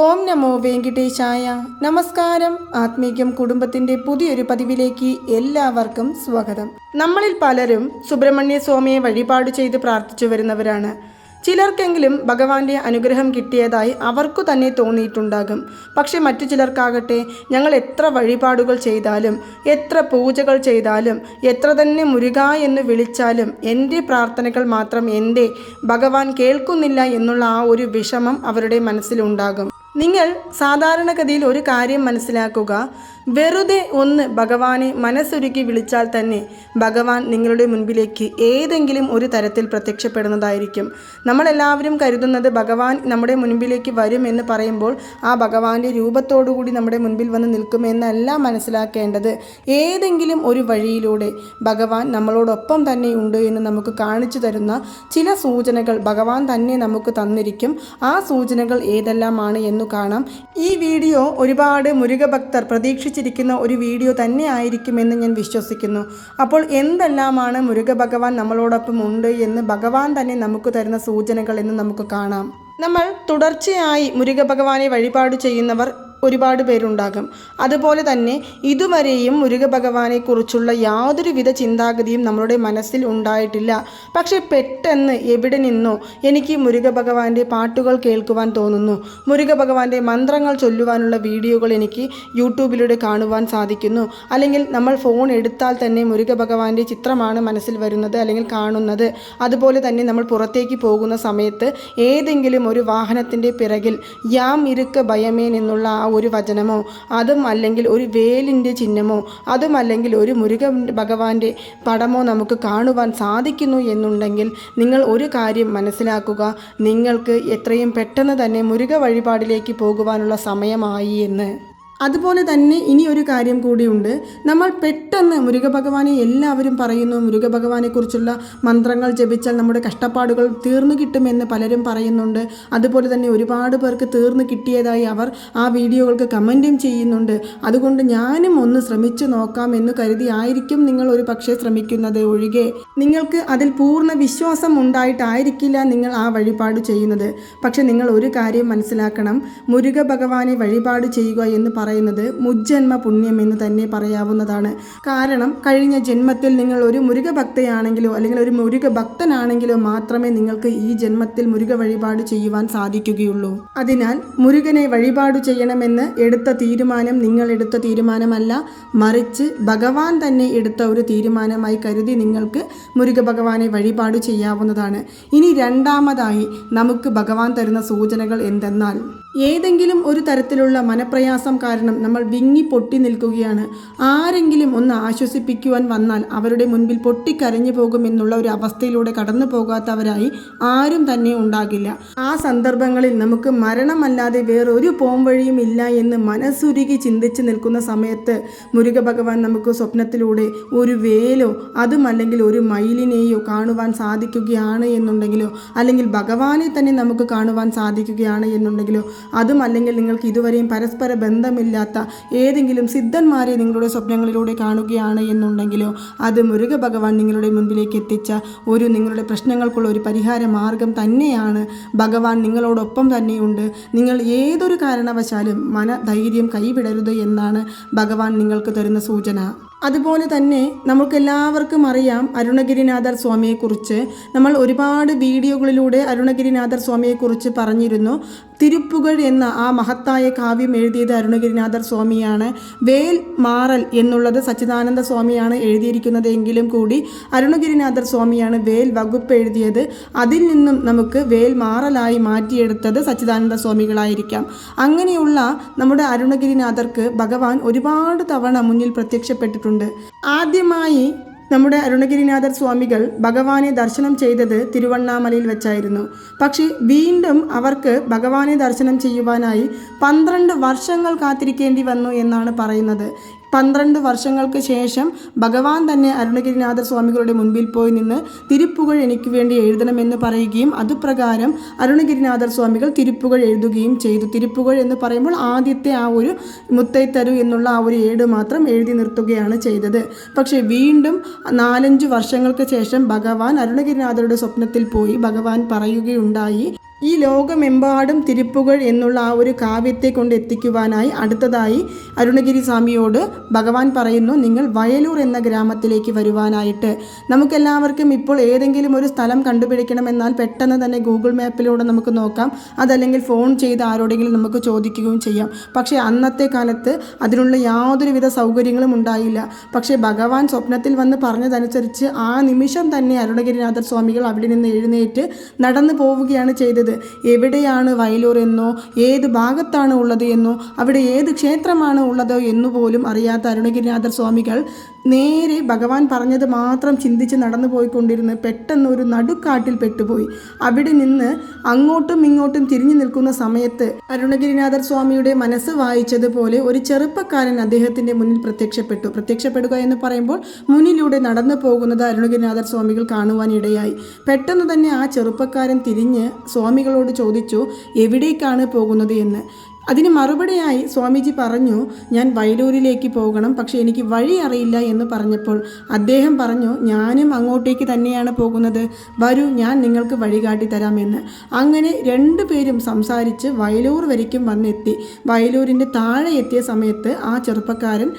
ഓം നമോ വെങ്കിടേശായ. നമസ്കാരം. ആത്മീകം കുടുംബത്തിന്റെ പുതിയൊരു പതിവിലേക്ക് എല്ലാവർക്കും സ്വാഗതം. നമ്മളിൽ പലരും സുബ്രഹ്മണ്യ സ്വാമിയെ വഴിപാട് ചെയ്ത് പ്രാർത്ഥിച്ചു വരുന്നവരാണ്. ചിലർക്കെങ്കിലും ഭഗവാന്റെ അനുഗ്രഹം കിട്ടിയതായി അവർക്കു തന്നെ തോന്നിയിട്ടുണ്ടാകും. പക്ഷെ മറ്റു ചിലർക്കാകട്ടെ ഞങ്ങൾ എത്ര വഴിപാടുകൾ ചെയ്താലും എത്ര പൂജകൾ ചെയ്താലും എത്ര തന്നെ മുരുക എന്ന് വിളിച്ചാലും എന്റെ പ്രാർത്ഥനകൾ മാത്രം എന്റെ ഭഗവാൻ കേൾക്കുന്നില്ല എന്നുള്ള ആ ഒരു വിഷമം അവരുടെ മനസ്സിലുണ്ടാകും. നിങ്ങൾ സാധാരണഗതിയിൽ ഒരു കാര്യം മനസ്സിലാക്കുക. വെറുതെ ഒന്ന് ഭഗവാനെ മനസ്സൊരുക്കി വിളിച്ചാൽ തന്നെ ഭഗവാൻ നിങ്ങളുടെ മുൻപിലേക്ക് ഏതെങ്കിലും ഒരു തരത്തിൽ പ്രത്യക്ഷപ്പെടുന്നതായിരിക്കും. നമ്മളെല്ലാവരും കരുതുന്നത് ഭഗവാൻ നമ്മുടെ മുൻപിലേക്ക് വരും എന്ന് പറയുമ്പോൾ ആ ഭഗവാന്റെ രൂപത്തോടുകൂടി നമ്മുടെ മുൻപിൽ വന്ന് നിൽക്കുമെന്നല്ല മനസ്സിലാക്കേണ്ടത്. ഏതെങ്കിലും ഒരു വഴിയിലൂടെ ഭഗവാൻ നമ്മളോടൊപ്പം തന്നെ ഉണ്ട് എന്ന് നമുക്ക് കാണിച്ചു തരുന്ന ചില സൂചനകൾ ഭഗവാൻ തന്നെ നമുക്ക് തന്നിരിക്കും. ആ സൂചനകൾ ഏതെല്ലാമാണ് എന്ന് കാണാം. ഈ വീഡിയോ ഒരുപാട് മുരുക ഭക്തർ പ്രതീക്ഷിച്ചിരിക്കുന്ന ഒരു വീഡിയോ തന്നെ ആയിരിക്കുമെന്ന് ഞാൻ വിശ്വസിക്കുന്നു. അപ്പോൾ എന്തെല്ലാമാണ് മുരുക ഭഗവാൻ നമ്മളോടൊപ്പം ഉണ്ട് എന്ന് ഭഗവാൻ തന്നെ നമുക്ക് തരുന്ന സൂചനകൾ എന്ന് നമുക്ക് കാണാം. നമ്മൾ തുടർച്ചയായി മുരുക ഭഗവാനെ വഴിപാട് ചെയ്യുന്നവർ ഒരുപാട് പേരുണ്ടാകും. അതുപോലെ തന്നെ ഇതുവരെയും മുരുക ഭഗവാനെക്കുറിച്ചുള്ള യാതൊരുവിധ ചിന്താഗതിയും നമ്മളുടെ മനസ്സിൽ ഉണ്ടായിട്ടില്ല. പക്ഷേ പെട്ടെന്ന് എവിടെ നിന്നോ എനിക്ക് മുരുക ഭഗവാന്റെ പാട്ടുകൾ കേൾക്കുവാൻ തോന്നുന്നു. മുരുക ഭഗവാന്റെ മന്ത്രങ്ങൾ ചൊല്ലുവാനുള്ള വീഡിയോകൾ എനിക്ക് യൂട്യൂബിലൂടെ കാണുവാൻ സാധിക്കുന്നു. അല്ലെങ്കിൽ നമ്മൾ ഫോൺ എടുത്താൽ തന്നെ മുരുക ഭഗവാന്റെ ചിത്രമാണ് മനസ്സിൽ വരുന്നത് അല്ലെങ്കിൽ കാണുന്നത്. അതുപോലെ തന്നെ നമ്മൾ പുറത്തേക്ക് പോകുന്ന സമയത്ത് ഏതെങ്കിലും ഒരു വാഹനത്തിന്റെ പിറകിൽ യാം ഇരുക്ക ഭയമേൻ എന്നുള്ള ആ ഒരു വചനമോ അതും അല്ലെങ്കിൽ ഒരു വേലിന്റെ ചിഹ്നമോ അതും അല്ലെങ്കിൽ ഒരു മുരുക ഭഗവാന്റെ പടമോ നമുക്ക് കാണുവാൻ സാധിക്കുന്നു എന്നുണ്ടെങ്കിൽ നിങ്ങൾ ഒരു കാര്യം മനസ്സിലാക്കുക. നിങ്ങൾക്ക് എത്രയും പെട്ടെന്ന് തന്നെ മുരുക വഴിപാടിലേക്ക് പോകുവാനുള്ള സമയമായി എന്ന്. അതുപോലെ തന്നെ ഇനി ഒരു കാര്യം കൂടിയുണ്ട്. നമ്മൾ പെട്ടെന്ന് മുരുകഭഗവാനെ എല്ലാവരും പറയുന്നു. മുരുകഭഗവാനെക്കുറിച്ചുള്ള മന്ത്രങ്ങൾ ജപിച്ചാൽ നമ്മുടെ കഷ്ടപ്പാടുകൾ തീർന്നു കിട്ടുമെന്ന് പലരും പറയുന്നുണ്ട്. അതുപോലെ തന്നെ ഒരുപാട് പേർക്ക് തീർന്നു കിട്ടിയതായി അവർ ആ വീഡിയോകൾക്ക് കമന്റും ചെയ്യുന്നുണ്ട്. അതുകൊണ്ട് ഞാനും ഒന്ന് ശ്രമിച്ചു നോക്കാം എന്ന് കരുതി ആയിരിക്കും നിങ്ങൾ ഒരു പക്ഷേ ശ്രമിക്കുന്നത് ഒഴികെ. നിങ്ങൾക്ക് അതിൽ പൂർണ വിശ്വാസം ഉണ്ടായിട്ടായിരിക്കില്ല നിങ്ങൾ ആ വഴിപാട് ചെയ്യുന്നത്. പക്ഷെ നിങ്ങൾ ഒരു കാര്യം മനസ്സിലാക്കണം. മുരുക ഭഗവാനെ വഴിപാട് ചെയ്യുക എന്ന് മുജ്ജന്മ പുണ്യം എന്ന് തന്നെ പറയാവുന്നതാണ്. കാരണം കഴിഞ്ഞ ജന്മത്തിൽ നിങ്ങൾ ഒരു മുരുക ഭക്തയാണെങ്കിലോ അല്ലെങ്കിൽ ഒരു മുരുക ഭക്തനാണെങ്കിലോ മാത്രമേ നിങ്ങൾക്ക് ഈ ജന്മത്തിൽ മുരുക വഴിപാട് ചെയ്യുവാൻ സാധിക്കുകയുള്ളൂ. അതിനാൽ മുരുകനെ വഴിപാട് ചെയ്യണമെന്ന് എടുത്ത തീരുമാനം നിങ്ങൾ എടുത്ത തീരുമാനമല്ല. മറിച്ച് ഭഗവാൻ തന്നെ എടുത്ത ഒരു തീരുമാനമായി കരുതി നിങ്ങൾക്ക് മുരുക ഭഗവാനെ വഴിപാട് ചെയ്യാവുന്നതാണ്. ഇനി രണ്ടാമതായി നമുക്ക് ഭഗവാൻ തരുന്ന സൂചനകൾ എന്തെന്നാൽ ഏതെങ്കിലും ഒരു തരത്തിലുള്ള മനപ്രയാസം കാരണം നമ്മൾ വിങ്ങി പൊട്ടി നിൽക്കുകയാണ്. ആരെങ്കിലും ഒന്ന് ആശ്വസിപ്പിക്കുവാൻ വന്നാൽ അവരുടെ മുൻപിൽ പൊട്ടിക്കരഞ്ഞു പോകുമെന്നുള്ള ഒരു അവസ്ഥയിലൂടെ കടന്നു പോകാത്തവരായി ആരും തന്നെ ഉണ്ടാകില്ല. ആ സന്ദർഭങ്ങളിൽ നമുക്ക് മരണമല്ലാതെ വേറൊരു പോംവഴിയും ഇല്ല എന്ന് മനസ്സുരുകി ചിന്തിച്ച് നിൽക്കുന്ന സമയത്ത് മുരുക ഭഗവാൻ നമുക്ക് സ്വപ്നത്തിലൂടെ ഒരു വേലോ അതുമല്ലെങ്കിൽ ഒരു മയിലിനെയോ കാണുവാൻ സാധിക്കുകയാണ് എന്നുണ്ടെങ്കിലോ അല്ലെങ്കിൽ ഭഗവാനെ തന്നെ നമുക്ക് കാണുവാൻ സാധിക്കുകയാണ് എന്നുണ്ടെങ്കിലോ അതും അല്ലെങ്കിൽ നിങ്ങൾക്ക് ഇതുവരെയും പരസ്പര ബന്ധമില്ലാത്ത ഏതെങ്കിലും സിദ്ധന്മാരെ നിങ്ങളുടെ സ്വപ്നങ്ങളിലൂടെ കാണുകയാണ് എന്നുണ്ടെങ്കിലോ അത് മുരുക ഭഗവാൻ നിങ്ങളുടെ മുൻപിലേക്ക് എത്തിച്ച ഒരു നിങ്ങളുടെ പ്രശ്നങ്ങൾക്കുള്ള ഒരു പരിഹാര മാർഗം തന്നെയാണ്. ഭഗവാൻ നിങ്ങളോടൊപ്പം തന്നെയുണ്ട്. നിങ്ങൾ ഏതൊരു കാരണവശാലും മനധൈര്യം കൈവിടരുത് എന്നാണ് ഭഗവാൻ നിങ്ങൾക്ക് തരുന്ന സൂചന. അതുപോലെ തന്നെ നമുക്കെല്ലാവർക്കും അറിയാം അരുണഗിരിനാഥർ സ്വാമിയെക്കുറിച്ച്. നമ്മൾ ഒരുപാട് വീഡിയോകളിലൂടെ അരുണഗിരിനാഥർ സ്വാമിയെക്കുറിച്ച് പറഞ്ഞിരുന്നു. തിരുപ്പുകൾ എന്ന ആ മഹത്തായ കാവ്യം എഴുതിയത് അരുണഗിരിനാഥർ സ്വാമിയാണ്. വേൽ മാറൽ എന്നുള്ളത് സച്ചിദാനന്ദ സ്വാമിയാണ് എഴുതിയിരിക്കുന്നത് എങ്കിലും കൂടി അരുണഗിരിനാഥർ സ്വാമിയാണ് വേൽ വകുപ്പ് എഴുതിയത്. അതിൽ നിന്നും നമുക്ക് വേൽ മാറലായി മാറ്റിയെടുത്തത് സച്ചിദാനന്ദ സ്വാമികളായിരിക്കാം. അങ്ങനെയുള്ള നമ്മുടെ അരുണഗിരിനാഥർക്ക് ഭഗവാൻ ഒരുപാട് തവണ മുന്നിൽ പ്രത്യക്ഷപ്പെട്ടിട്ടുണ്ട്. ആദ്യമായി നമ്മുടെ അരുണഗിരിനാഥർ സ്വാമികൾ ഭഗവാനെ ദർശനം ചെയ്തത് തിരുവണ്ണാമലയിൽ വെച്ചായിരുന്നു. പക്ഷേ വീണ്ടും അവർക്ക് ഭഗവാനെ ദർശനം ചെയ്യുവാനായി പന്ത്രണ്ട് വർഷങ്ങൾ കാത്തിരിക്കേണ്ടി വന്നു എന്നാണ് പറയുന്നത്. പന്ത്രണ്ട് വർഷങ്ങൾക്ക് ശേഷം ഭഗവാൻ തന്നെ അരുണഗിരിനാഥ സ്വാമികളുടെ മുൻപിൽ പോയി നിന്ന് തിരുപ്പുകൾ എനിക്ക് വേണ്ടി എഴുതണമെന്ന് പറയുകയും അതുപ്രകാരം അരുണഗിരിനാഥർ സ്വാമികൾ തിരുപ്പുകൾ എഴുതുകയും ചെയ്തു. തിരുപ്പുകൾ എന്ന് പറയുമ്പോൾ ആദ്യത്തെ ആ ഒരു മുത്തൈത്തരു എന്നുള്ള ആ ഒരു ഏട് മാത്രം എഴുതി നിർത്തുകയാണ് ചെയ്തത്. പക്ഷേ വീണ്ടും നാലഞ്ച് വർഷങ്ങൾക്ക് ശേഷം ഭഗവാൻ അരുണഗിരിനാഥരുടെ സ്വപ്നത്തിൽ പോയി ഭഗവാൻ പറയുകയുണ്ടായി. ഈ ലോകമെമ്പാടും തിരുപ്പുകൾ എന്നുള്ള ആ ഒരു കാവ്യത്തെ കൊണ്ട് എത്തിക്കുവാനായി അടുത്തതായി അരുണഗിരി സ്വാമിയോട് ഭഗവാൻ പറയുന്നു നിങ്ങൾ വയലൂർ എന്ന ഗ്രാമത്തിലേക്ക് വരുവാനായിട്ട്. നമുക്കെല്ലാവർക്കും ഇപ്പോൾ ഏതെങ്കിലും ഒരു സ്ഥലം കണ്ടുപിടിക്കണമെന്നാൽ പെട്ടെന്ന് തന്നെ ഗൂഗിൾ മാപ്പിലൂടെ നമുക്ക് നോക്കാം. അതല്ലെങ്കിൽ ഫോൺ ചെയ്ത് ആരോടെങ്കിലും നമുക്ക് ചോദിക്കുകയും ചെയ്യാം. പക്ഷേ അന്നത്തെ കാലത്ത് അതിനുള്ള യാതൊരുവിധ സൗകര്യങ്ങളും ഉണ്ടായില്ല. പക്ഷേ ഭഗവാൻ സ്വപ്നത്തിൽ വന്ന് പറഞ്ഞതനുസരിച്ച് ആ നിമിഷം തന്നെ അരുണഗിരിനാഥർ സ്വാമികൾ അവിടെ നിന്ന് എഴുന്നേറ്റ് നടന്നു പോവുകയാണ് ചെയ്തത്. എവിടെയാണ് വയലൂർ എന്നോ ഏത് ഭാഗത്താണ് ഉള്ളത് എന്നോ അവിടെ ഏത് ക്ഷേത്രമാണ് ഉള്ളത് എന്നുപോലും അറിയാത്ത അരുണഗിരിനാഥർ സ്വാമികൾ നേരെ ഭഗവാൻ പറഞ്ഞത് മാത്രം ചിന്തിച്ച് നടന്നു പോയിക്കൊണ്ടിരുന്ന് പെട്ടെന്ന് ഒരു നടുക്കാട്ടിൽ പെട്ടുപോയി. അവിടെ നിന്ന് അങ്ങോട്ടും ഇങ്ങോട്ടും തിരിഞ്ഞു നിൽക്കുന്ന സമയത്ത് അരുണഗിരിനാഥർ സ്വാമിയുടെ മനസ്സ് വായിച്ചതുപോലെ ഒരു ചെറുപ്പക്കാരൻ അദ്ദേഹത്തിന്റെ മുന്നിൽ പ്രത്യക്ഷപ്പെട്ടു. പ്രത്യക്ഷപ്പെടുക എന്ന് പറയുമ്പോൾ മുന്നിലൂടെ നടന്നു പോകുന്നത് അരുണഗിരിനാഥർ സ്വാമികൾ കാണുവാനിടയായി. പെട്ടെന്ന് തന്നെ ആ ചെറുപ്പക്കാരൻ തിരിഞ്ഞ് സ്വാമികളോട് ചോദിച്ചു എവിടേക്കാണ് പോകുന്നത്? എന്ന്. അതിന് മറുപടിയായി സ്വാമിജി പറഞ്ഞു ഞാൻ വയലൂരിലേക്ക് പോകണം പക്ഷേ എനിക്ക് വഴി അറിയില്ല എന്ന് പറഞ്ഞപ്പോൾ അദ്ദേഹം പറഞ്ഞു ഞാനും അങ്ങോട്ടേക്ക് തന്നെയാണ് പോകുന്നത്. വരൂ ഞാൻ നിങ്ങൾക്ക് വഴി കാട്ടി തരാമെന്ന്. അങ്ങനെ രണ്ടു പേരും സംസാരിച്ച് വയലൂർ വരയ്ക്കും വന്നെത്തി. വയലൂരിന്റെ താഴെ എത്തിയ സമയത്ത് ആ ചെറുപ്പക്കാരൻ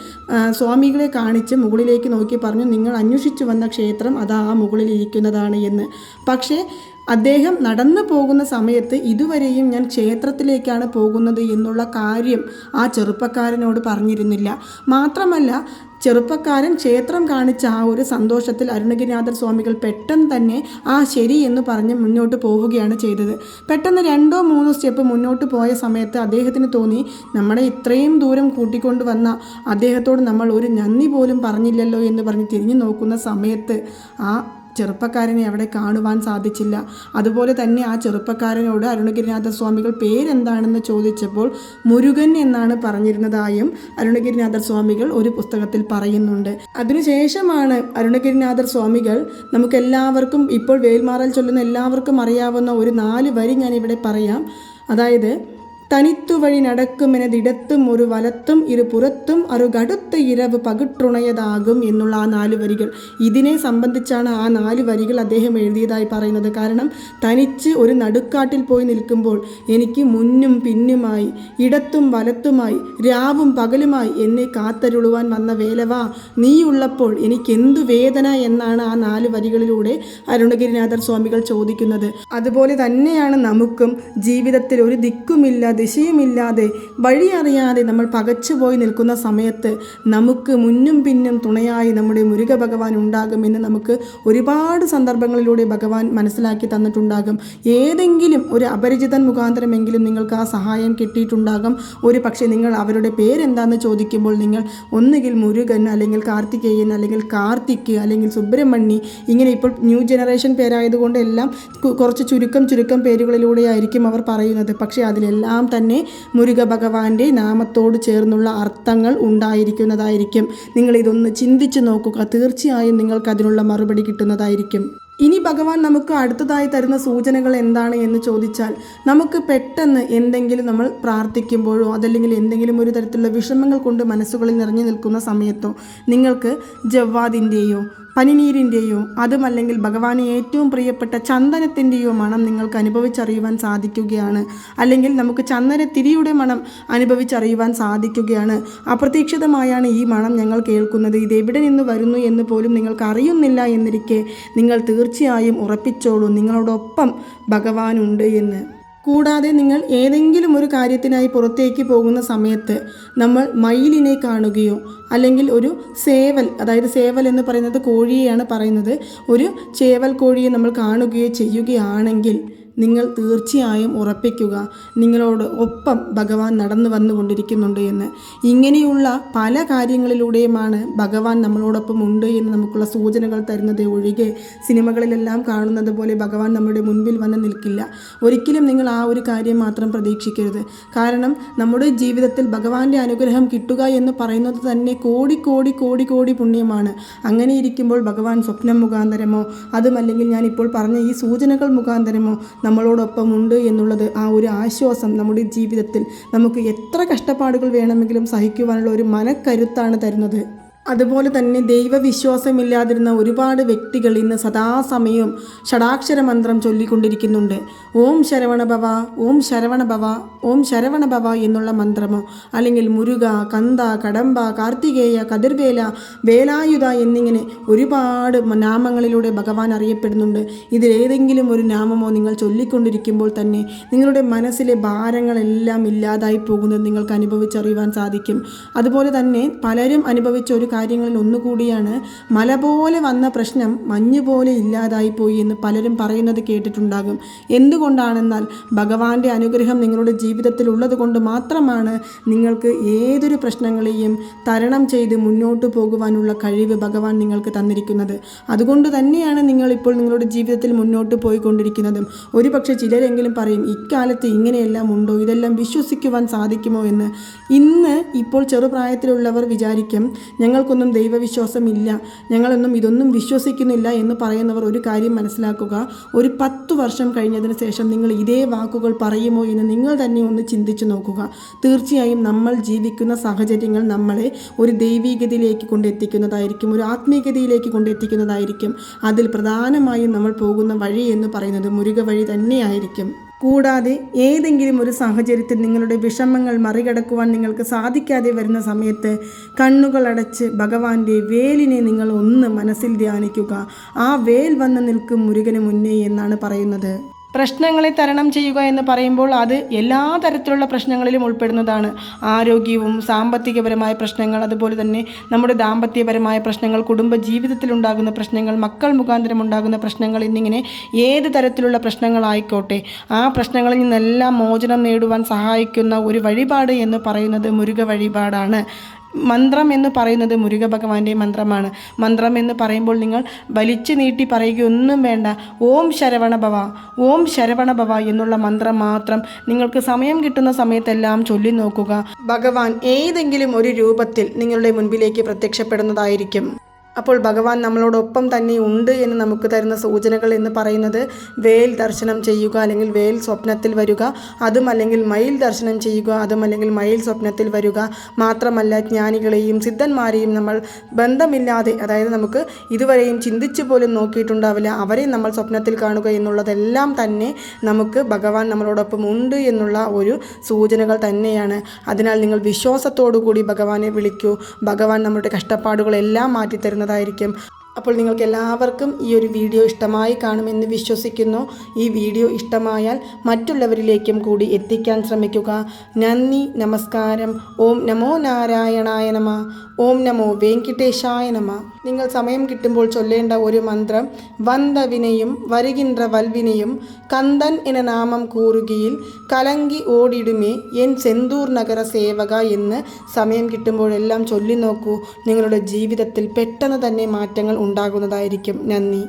സ്വാമികളെ കാണിച്ച് മുകളിലേക്ക് നോക്കി പറഞ്ഞു നിങ്ങൾ അന്വേഷിച്ചു വന്ന ക്ഷേത്രം അതാ ആ മുകളിലിരിക്കുന്നതാണ് എന്ന്. പക്ഷേ അദ്ദേഹം നടന്നു പോകുന്ന സമയത്ത് ഇതുവരെയും ഞാൻ ക്ഷേത്രത്തിലേക്കാണ് പോകുന്നത് എന്നുള്ള കാര്യം ആ ചെറുപ്പക്കാരനോട് പറഞ്ഞിരുന്നില്ല. മാത്രമല്ല ചെറുപ്പക്കാരൻ ക്ഷേത്രം കാണിച്ച ആ ഒരു സന്തോഷത്തിൽ അരുണഗിരിനാഥർ സ്വാമികൾ പെട്ടെന്ന് തന്നെ ആ ശരി എന്ന് പറഞ്ഞ് മുന്നോട്ട് പോവുകയാണ് ചെയ്തത്. പെട്ടെന്ന് രണ്ടോ മൂന്നോ സ്റ്റെപ്പ് മുന്നോട്ട് പോയ സമയത്ത് അദ്ദേഹത്തിന് തോന്നി നമ്മളെ ഇത്രയും ദൂരം കൂട്ടിക്കൊണ്ട് വന്ന അദ്ദേഹത്തോട് നമ്മൾ ഒരു നന്ദി പോലും പറഞ്ഞില്ലല്ലോ എന്ന് പറഞ്ഞ് തിരിഞ്ഞു നോക്കുന്ന സമയത്ത് ആ ചെറുപ്പക്കാരനെ അവിടെ കാണുവാൻ സാധിച്ചില്ല. അതുപോലെ തന്നെ ആ ചെറുപ്പക്കാരനോട് അരുണഗിരിനാഥ സ്വാമികൾ പേരെന്താണെന്ന് ചോദിച്ചപ്പോൾ മുരുകൻ എന്നാണ് പറഞ്ഞിരുന്നതായും അരുണഗിരിനാഥർ സ്വാമികൾ ഒരു പുസ്തകത്തിൽ പറയുന്നുണ്ട്. അതിനുശേഷമാണ് അരുണഗിരിനാഥർ സ്വാമികൾ നമുക്കെല്ലാവർക്കും ഇപ്പോൾ വേൽമാറൽ ചൊല്ലുന്ന എല്ലാവർക്കും അറിയാവുന്ന ഒരു നാല് വരി ഞാനിവിടെ പറയാം. അതായത് തനിത്തു വഴി നടക്കുമെനതിടത്തും ഒരു വലത്തും ഇരു പുറത്തും അറുകടുത്ത ഇരവ് പകിട്ടുണയതാകും എന്നുള്ള ആ നാല് വരികൾ. ഇതിനെ സംബന്ധിച്ചാണ് ആ നാല് വരികൾ അദ്ദേഹം എഴുതിയതായി പറയുന്നത്. കാരണം തനിച്ച് ഒരു നടുക്കാട്ടിൽ പോയി നിൽക്കുമ്പോൾ എനിക്ക് മുന്നും പിന്നുമായി ഇടത്തും വലത്തുമായി രാവും പകലുമായി എന്നെ കാത്തരുളുവാൻ വന്ന വേലവാ നീയുള്ളപ്പോൾ എനിക്കെന്തു വേദന എന്നാണ് ആ നാല് വരികളിലൂടെ അരുണഗിരിനാഥർ സ്വാമികൾ ചോദിക്കുന്നത്. അതുപോലെ തന്നെയാണ് നമുക്കും ജീവിതത്തിൽ ഒരു ദിക്കുമില്ല ദിശയുമില്ലാതെ വഴിയറിയാതെ നമ്മൾ പകച്ചുപോയി നിൽക്കുന്ന സമയത്ത് നമുക്ക് മുന്നും പിന്നും തുണയായി നമ്മുടെ മുരുക ഭഗവാൻ ഉണ്ടാകുമെന്ന് നമുക്ക് ഒരുപാട് സന്ദർഭങ്ങളിലൂടെ ഭഗവാൻ മനസ്സിലാക്കി തന്നിട്ടുണ്ടാകും. ഏതെങ്കിലും ഒരു അപരിചിതൻ മുഖാന്തരമെങ്കിലും നിങ്ങൾക്ക് ആ സഹായം കിട്ടിയിട്ടുണ്ടാകും. ഒരു പക്ഷേ നിങ്ങൾ അവരുടെ പേരെന്താന്ന് ചോദിക്കുമ്പോൾ നിങ്ങൾ ഒന്നുകിൽ മുരുകൻ അല്ലെങ്കിൽ കാർത്തികേയൻ അല്ലെങ്കിൽ കാർത്തിക് അല്ലെങ്കിൽ സുബ്രഹ്മണ്യ ഇങ്ങനെ ഇപ്പോൾ ന്യൂ ജനറേഷൻ പേരായതുകൊണ്ട് എല്ലാം കുറച്ച് ചുരുക്കം ചുരുക്കം പേരുകളിലൂടെയായിരിക്കും അവർ പറയുന്നത്. പക്ഷേ അതിലെല്ലാം തന്നെ മുരുക ഭഗവാന്റെ നാമത്തോട് ചേർന്നുള്ള അർത്ഥങ്ങൾ ഉണ്ടായിരിക്കുന്നതായിരിക്കും. നിങ്ങൾ ഇതൊന്ന് ചിന്തിച്ച് നോക്കുക. തീർച്ചയായും നിങ്ങൾക്ക് അതിനുള്ള മറുപടി കിട്ടുന്നതായിരിക്കും. ഇനി ഭഗവാൻ നമുക്ക് അടുത്തതായി തരുന്ന സൂചനകൾ എന്താണ് എന്ന് ചോദിച്ചാൽ നമുക്ക് പെട്ടെന്ന് എന്തെങ്കിലും നമ്മൾ പ്രാർത്ഥിക്കുമ്പോഴോ അതല്ലെങ്കിൽ എന്തെങ്കിലും ഒരു തരത്തിലുള്ള വിഷമങ്ങൾ കൊണ്ട് മനസ്സുകളിൽ നിറഞ്ഞു നിൽക്കുന്ന സമയത്തോ നിങ്ങൾക്ക് ജവ്വാദിന്റെയോ പനിനീരിന്റെയോ അതുമല്ലെങ്കിൽ ഭഗവാന് ഏറ്റവും പ്രിയപ്പെട്ട ചന്ദനത്തിന്റെയോ മണം നിങ്ങൾക്ക് അനുഭവിച്ചറിയുവാൻ സാധിക്കുകയാണ്. അല്ലെങ്കിൽ നമുക്ക് ചന്ദനത്തിരിയുടെ മണം അനുഭവിച്ചറിയുവാൻ സാധിക്കുകയാണ്. അപ്രതീക്ഷിതമായാണ് ഈ മണം ഞങ്ങൾ കേൾക്കുന്നത്. ഇത് എവിടെ നിന്ന് വരുന്നു എന്ന് പോലും നിങ്ങൾക്ക് അറിയുന്നില്ല എന്നിരിക്കെ നിങ്ങൾ തീർച്ചയായും ഉറപ്പിച്ചോളൂ. നിങ്ങളോടൊപ്പം ഭഗവാനുണ്ട് എന്ന്. കൂടാതെ നിങ്ങൾ ഏതെങ്കിലും ഒരു കാര്യത്തിനായി പുറത്തേക്ക് പോകുന്ന സമയത്ത് നമ്മൾ മയിലിനെ കാണുകയോ അല്ലെങ്കിൽ ഒരു സേവൽ അതായത് സേവൽ എന്ന് പറയുന്നത് കോഴിയെയാണ് പറയുന്നത് ഒരു ചേവൽ കോഴിയെ നമ്മൾ കാണുകയോ ചെയ്യുകയാണെങ്കിൽ നിങ്ങൾ തീർച്ചയായും ഉറപ്പിക്കുക. നിങ്ങളോട് ഒപ്പം ഭഗവാൻ നടന്നു വന്നുകൊണ്ടിരിക്കുന്നുണ്ട് എന്ന്. ഇങ്ങനെയുള്ള പല കാര്യങ്ങളിലൂടെയുമാണ് ഭഗവാൻ നമ്മളോടൊപ്പം ഉണ്ട് എന്ന് നമുക്കുള്ള സൂചനകൾ തരുന്നത് ഒഴികെ സിനിമകളിലെല്ലാം കാണുന്നത് പോലെ ഭഗവാൻ നമ്മുടെ മുൻപിൽ വന്ന് നിൽക്കില്ല. ഒരിക്കലും നിങ്ങൾ ആ ഒരു കാര്യം മാത്രം പ്രതീക്ഷിക്കരുത്. കാരണം നമ്മുടെ ജീവിതത്തിൽ ഭഗവാന്റെ അനുഗ്രഹം കിട്ടുക എന്ന് പറയുന്നത് തന്നെ കോടി കോടി കോടി കോടി പുണ്യമാണ്. അങ്ങനെ ഇരിക്കുമ്പോൾ ഭഗവാൻ സ്വപ്നം മുഖാന്തരമോ? അതുമല്ലെങ്കിൽ ഞാൻ ഇപ്പോൾ പറഞ്ഞ ഈ സൂചനകൾ മുഖാന്തരമോ? നമ്മളോടൊപ്പം ഉണ്ട് എന്നുള്ളത് ആ ഒരു ആശ്വാസം നമ്മുടെ ജീവിതത്തിൽ നമുക്ക് എത്ര കഷ്ടപ്പാടുകൾ വേണമെങ്കിലും സഹിക്കുവാനുള്ള ഒരു മനക്കരുത്താണ് തരുന്നത്. അതുപോലെ തന്നെ ദൈവവിശ്വാസമില്ലാതിരുന്ന ഒരുപാട് വ്യക്തികൾ ഇന്ന് സദാസമയവും ഷടാക്ഷര മന്ത്രം ചൊല്ലിക്കൊണ്ടിരിക്കുന്നുണ്ട്. ഓം ശരവണഭവ ഓം ശരവണഭവ ഓം ശരവണഭവ എന്നുള്ള മന്ത്രമോ അല്ലെങ്കിൽ മുരുക കന്ത കടമ്പ കാർത്തികേയ കതിർവേല വേലായുധ എന്നിങ്ങനെ ഒരുപാട് നാമങ്ങളിലൂടെ ഭഗവാൻ അറിയപ്പെടുന്നുണ്ട്. ഇതിലേതെങ്കിലും ഒരു നാമമോ നിങ്ങൾ ചൊല്ലിക്കൊണ്ടിരിക്കുമ്പോൾ തന്നെ നിങ്ങളുടെ മനസ്സിലെ ഭാരങ്ങളെല്ലാം ഇല്ലാതായി പോകുന്നത് നിങ്ങൾക്ക് അനുഭവിച്ചറിയുവാൻ സാധിക്കും. അതുപോലെ തന്നെ പലരും അനുഭവിച്ച ഒരു കാര്യങ്ങളിൽ ഒന്നുകൂടിയാണ് മല പോലെ വന്ന പ്രശ്നം മഞ്ഞ് പോലെ ഇല്ലാതായി പോയി എന്ന് പലരും പറയുന്നത് കേട്ടിട്ടുണ്ടാകും. എന്തുകൊണ്ടാണെന്നാൽ ഭഗവാന്റെ അനുഗ്രഹം നിങ്ങളുടെ ജീവിതത്തിൽ ഉള്ളതുകൊണ്ട് മാത്രമാണ് നിങ്ങൾക്ക് ഏതൊരു പ്രശ്നങ്ങളെയും തരണം ചെയ്ത് മുന്നോട്ട് പോകുവാനുള്ള കഴിവ് ഭഗവാൻ നിങ്ങൾക്ക് തന്നിരിക്കുന്നത്. അതുകൊണ്ട് തന്നെയാണ് നിങ്ങൾ ഇപ്പോൾ നിങ്ങളുടെ ജീവിതത്തിൽ മുന്നോട്ട് പോയിക്കൊണ്ടിരിക്കുന്നതും. ഒരുപക്ഷെ ചിലരെങ്കിലും പറയും ഇക്കാലത്ത് ഇങ്ങനെയെല്ലാം ഉണ്ടോ? ഇതെല്ലാം വിശ്വസിക്കുവാൻ സാധിക്കുമോ? എന്ന്. ഇന്ന് ഇപ്പോൾ ചെറുപ്രായത്തിലുള്ളവർ വിചാരിക്കും ഞങ്ങൾക്കൊന്നും ദൈവവിശ്വാസമില്ല. ഞങ്ങളൊന്നും ഇതൊന്നും വിശ്വസിക്കുന്നില്ല എന്ന് പറയുന്നവർ ഒരു കാര്യം മനസ്സിലാക്കുക. ഒരു പത്തു വർഷം കഴിഞ്ഞതിന് ശേഷം നിങ്ങൾ ഇതേ വാക്കുകൾ പറയുമോ എന്ന് നിങ്ങൾ തന്നെ ഒന്ന് ചിന്തിച്ചു നോക്കുക. തീർച്ചയായും നമ്മൾ ജീവിക്കുന്ന സാഹചര്യങ്ങൾ നമ്മളെ ഒരു ദൈവീകതയിലേക്ക് കൊണ്ടെത്തിക്കുന്നതായിരിക്കും ഒരു ആത്മീയതയിലേക്ക് കൊണ്ടെത്തിക്കുന്നതായിരിക്കും. അതിൽ പ്രധാനമായും നമ്മൾ പോകുന്ന വഴി എന്ന് പറയുന്നത് മുരുക വഴി തന്നെയായിരിക്കും. കൂടാതെ ഏതെങ്കിലും ഒരു സാഹചര്യത്തിൽ നിങ്ങളുടെ വിഷമങ്ങൾ മറികടക്കുവാൻ നിങ്ങൾക്ക് സാധിക്കാതെ വരുന്ന സമയത്ത് കണ്ണുകൾ അടച്ച് ഭഗവാന്റെ വേലിനെ നിങ്ങൾ ഒന്ന് മനസ്സിൽ ധ്യാനിക്കുക. ആ വേൽ വന്ന് നിൽക്കും മുരുകന് മുന്നേ എന്നാണ് പറയുന്നത്. പ്രശ്നങ്ങളെ തരണം ചെയ്യുക എന്ന് പറയുമ്പോൾ അത് എല്ലാ തരത്തിലുള്ള പ്രശ്നങ്ങളിലും ഉൾപ്പെടുന്നതാണ്. ആരോഗ്യവും സാമ്പത്തികപരമായ പ്രശ്നങ്ങൾ അതുപോലെ തന്നെ നമ്മുടെ ദാമ്പത്യപരമായ പ്രശ്നങ്ങൾ കുടുംബ ജീവിതത്തിലുണ്ടാകുന്ന പ്രശ്നങ്ങൾ മക്കൾ മുഖാന്തരം ഉണ്ടാകുന്ന പ്രശ്നങ്ങൾ എന്നിങ്ങനെ ഏത് തരത്തിലുള്ള പ്രശ്നങ്ങളായിക്കോട്ടെ ആ പ്രശ്നങ്ങളിൽ നിന്നെല്ലാം മോചനം നേടുവാൻ സഹായിക്കുന്ന ഒരു വഴിപാട് എന്ന് പറയുന്നത് മുരുക വഴിപാടാണ്. മന്ത്രം എന്ന് പറയുന്നത് മുരുക ഭഗവാന്റെ മന്ത്രമാണ്. മന്ത്രം എന്ന് പറയുമ്പോൾ നിങ്ങൾ വലിച്ചു നീട്ടി പറയുകയൊന്നും വേണ്ട. ഓം ശരവണ ഭവ. ഓം ശരവണ ഭവ എന്നുള്ള മന്ത്രം മാത്രം നിങ്ങൾക്ക് സമയം കിട്ടുന്ന സമയത്തെല്ലാം ചൊല്ലി നോക്കുക. ഭഗവാൻ ഏതെങ്കിലും ഒരു രൂപത്തിൽ നിങ്ങളുടെ മുൻപിലേക്ക് പ്രത്യക്ഷപ്പെടുന്നതായിരിക്കും. അപ്പോൾ ഭഗവാൻ നമ്മളോടൊപ്പം തന്നെ ഉണ്ട് എന്ന് നമുക്ക് തരുന്ന സൂചനകൾ എന്ന് പറയുന്നത് വേൽ ദർശനം ചെയ്യുക അല്ലെങ്കിൽ വേൽ സ്വപ്നത്തിൽ വരിക. അതും അല്ലെങ്കിൽ മയിൽ ദർശനം ചെയ്യുക അതും അല്ലെങ്കിൽ മയിൽ സ്വപ്നത്തിൽ വരിക. മാത്രമല്ല ജ്ഞാനികളെയും സിദ്ധന്മാരെയും നമ്മൾ ബന്ധമില്ലാതെ അതായത് നമുക്ക് ഇതുവരെയും ചിന്തിച്ചു പോലും നോക്കിയിട്ടുണ്ടാവില്ല അവരെ നമ്മൾ സ്വപ്നത്തിൽ കാണുക എന്നുള്ളതെല്ലാം തന്നെ നമുക്ക് ഭഗവാൻ നമ്മളോടൊപ്പം ഉണ്ട് എന്നുള്ള ഒരു സൂചനകൾ തന്നെയാണ്. അതിനാൽ നിങ്ങൾ വിശ്വാസത്തോടു കൂടി ഭഗവാനെ വിളിക്കൂ. ഭഗവാൻ നമ്മുടെ കഷ്ടപ്പാടുകളെല്ലാം മാറ്റിത്തരുന്നതായിരിക്കും അപ്പോൾ നിങ്ങൾക്ക് എല്ലാവർക്കും ഈ ഒരു വീഡിയോ ഇഷ്ടമായി കാണുമെന്ന് വിശ്വസിക്കുന്നു. ഈ വീഡിയോ ഇഷ്ടമായാൽ മറ്റുള്ളവരിലേക്കും കൂടി എത്തിക്കാൻ ശ്രമിക്കുക. നന്ദി നമസ്കാരം. ഓം നമോ നാരായണായ നമ. ഓം നമോ വെങ്കിട്ടേശായ നമ. നിങ്ങൾ സമയം കിട്ടുമ്പോൾ ചൊല്ലേണ്ട ഒരു മന്ത്രം വന്തവിനെയും വരുകിன்ற വൽവിനെയും കന്ദൻ എന്ന നാമം കൂറുകയിൽ കലങ്കി ഓടിടുമേ എൻ സെന്തൂർ നഗര സേവക എന്ന് സമയം കിട്ടുമ്പോഴെല്ലാം ചൊല്ലി നോക്കൂ നിങ്ങളുടെ ജീവിതത്തിൽ പെട്ടെന്ന് തന്നെ മാറ്റങ്ങൾ ഉണ്ടാകുന്നതായിരിക്കും. നന്ദി.